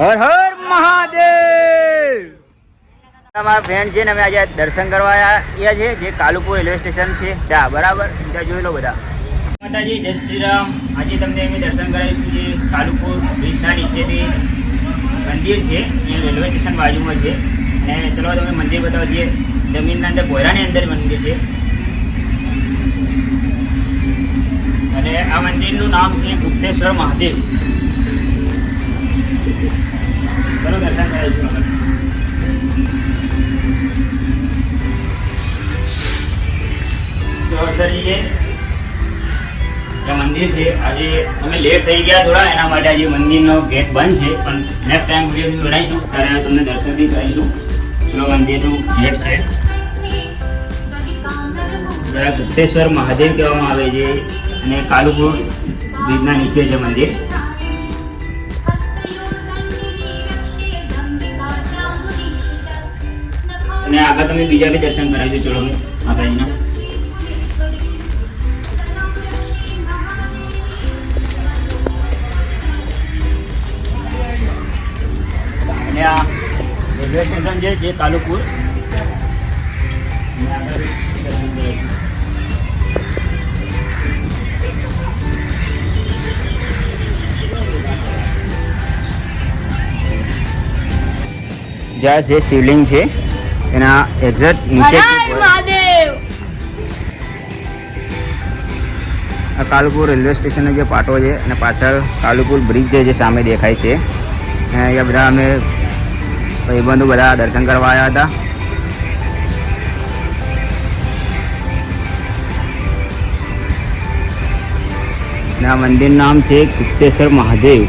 હર હર મહાદેવ! અમારા ફ્રેન્ડ છે ને અમે આજે દર્શન કરવા આવ્યા છે જે કાલુપુર રેલવે સ્ટેશન છે. ત્યાં બરાબર? ત્યાં જોઈ લો બધા. માતાજી જય શ્રી રામ. આજે તમને અમે દર્શન કરાવીશું જે કાલુપુર બ્રિજના નીચેથી મંદિર છે એ રેલવે સ્ટેશન બાજુમાં છે. અને ચલો તમે મંદિર બતાવો જે જમીનના અંદર કોયરાની અંદર મંદિર છે. અને આ મંદિરનું નામ છે ગુપ્તેશ્વર મહાદેવ. અંદર મંદિર છે. આજે અમે લેટ થઈ ગયા થોડા, એના માટે આજે મંદિરનો ગેટ બંધ છે. પણ નેક્સ્ટ ટાઈમ વીડિયો બનાવીશું. ત્યારે તમને દર્શન બી કરીશું ચલો મંદિરનું ગેટ છે. ગુપ્તેશ્વર મહાદેવ કહેવામાં આવે છે અને કાલુપુર બ્રિજના નીચે છે મંદિર. અને આગળ તમે બીજા બી દર્શન કરાવી દો ચલો માતાજીના. રેલવે સ્ટેશન છે જે કરીશું. જ્યાં જે શિવલિંગ છે એના એક્ઝેક્ટ નીચે આ કાલુપુર રેલવે સ્ટેશનનો જે પાટો છે અને પાછળ કાલુપુર બ્રિજ છે જે સામે દેખાય છે અહીંયા બધા અમે ભાઈબંધુ બધા દર્શન કરવા આવ્યા હતા. ના આ મંદિરનું નામ છે ગુપ્તેશ્વર મહાદેવ.